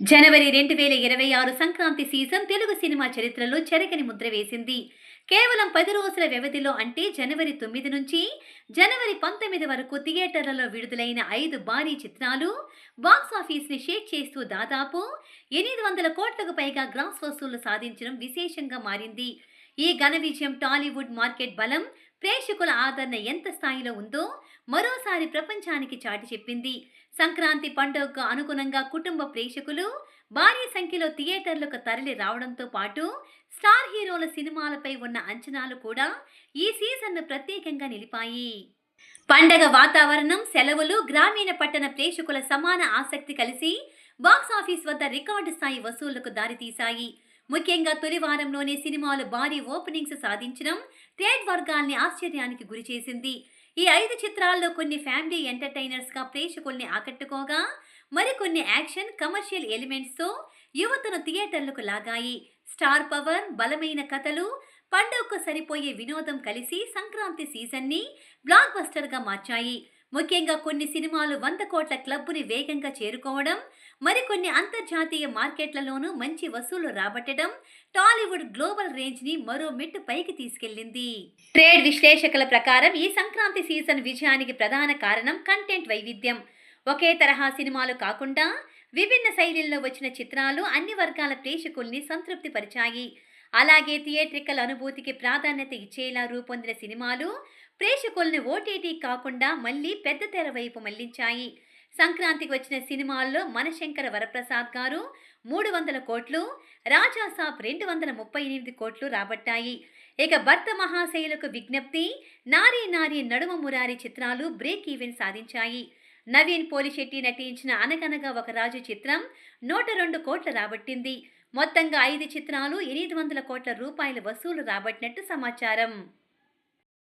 జనవరి రెండు వేల ఇరవై ఆరు సంక్రాంతి సీజన్ తెలుగు సినిమా చరిత్రలో చెరగని ముద్ర వేసింది. కేవలం పది రోజుల వ్యవధిలో అంటే జనవరి తొమ్మిది నుంచి జనవరి పంతొమ్మిది వరకు థియేటర్లలో విడుదలైన ఐదు భారీ చిత్రాలు బాక్స్ ఆఫీస్ని షేక్ చేస్తూ దాదాపు ఎనిమిది వందల కోట్లకు పైగా గ్రాస్ వసూళ్ళు సాధించడం విశేషంగా మారింది. ఈ ఘన విజయం టాలీవుడ్ మార్కెట్ బలం ప్రేక్షకుల ఆదరణ ఎంత స్థాయిలో ఉందో మరోసారి ప్రపంచానికి చాటి చెప్పింది. సంక్రాంతి పండుగకు అనుగుణంగా కుటుంబ ప్రేక్షకులు భారీ సంఖ్యలో థియేటర్లకు తరలి రావడంతో పాటు స్టార్ హీరోల సినిమాలపై ఉన్న అంచనాలు కూడా ఈ సీజన్ను ప్రత్యేకంగా నిలిపాయి. పండగ వాతావరణం సెలవులు గ్రామీణ పట్టణ ప్రేక్షకుల సమాన ఆసక్తి కలిసి బాక్స్ ఆఫీస్ వద్ద రికార్డు స్థాయి వసూళ్ళకు దారితీశాయి. ముఖ్యంగా తొలి వారంలోనే సినిమాలు భారీ ఓపెనింగ్స్ సాధించడం ట్రేడ్ వర్గాల్ని ఆశ్చర్యానికి గురిచేసింది ఈ ఐదు చిత్రాల్లో కొన్ని ఫ్యామిలీ ఎంటర్టైనర్స్గా ప్రేక్షకుల్ని ఆకట్టుకోగా మరికొన్ని యాక్షన్ కమర్షియల్ ఎలిమెంట్స్తో యువతను థియేటర్లకు లాగాయి. స్టార్ పవర్ బలమైన కథలు పండుగకు సరిపోయే వినోదం కలిసి సంక్రాంతి సీజన్ని బ్లాక్ బస్టర్గా మార్చాయి. ముఖ్యంగా కొన్ని సినిమాలు వంద కోట్ల క్లబ్బుని వేగంగా చేరుకోవడం మరికొన్ని అంతర్జాతీయ మార్కెట్లలోనూ మంచి వసూలు రాబట్టడం టాలీవుడ్ గ్లోబల్ రేంజ్ని మరో మెట్టు పైకి తీసుకెళ్ళింది ట్రేడ్ విశ్లేషకుల ప్రకారం ఈ సంక్రాంతి సీజన్ విజయానికి ప్రధాన కారణం కంటెంట్ వైవిధ్యం. ఒకే తరహా సినిమాలు కాకుండా విభిన్న శైలిల్లో వచ్చిన చిత్రాలు అన్ని వర్గాల ప్రేక్షకుల్ని సంతృప్తిపరిచాయి. అలాగే థియేట్రికల్ అనుభూతికి ప్రాధాన్యత ఇచ్చేలా రూపొందిన సినిమాలు ప్రేక్షకుల్ని ఓటీటీ కాకుండా మళ్ళీ పెద్ద తెర వైపు మళ్ళించాయి. సంక్రాంతికి వచ్చిన సినిమాల్లో మనశంకర వరప్రసాద్ గారు మూడు వందల కోట్లు రాజాసాబ్ రెండు వందల ముప్పై ఎనిమిది కోట్లు రాబట్టాయి. ఇక భర్త మహాశైలకు విజ్ఞప్తి నారీ నారీ నడుమ మురారి చిత్రాలు బ్రేక్ ఈవెన్ సాధించాయి. నవీన్ పోలిశెట్టి నటించిన అనగనగా ఒక రాజు చిత్రం నూట రెండు కోట్లు రాబట్టింది. మొత్తంగా ఐదు చిత్రాలు ఎనిమిది వందల కోట్ల రూపాయల వసూలు రాబట్టినట్టు సమాచారం.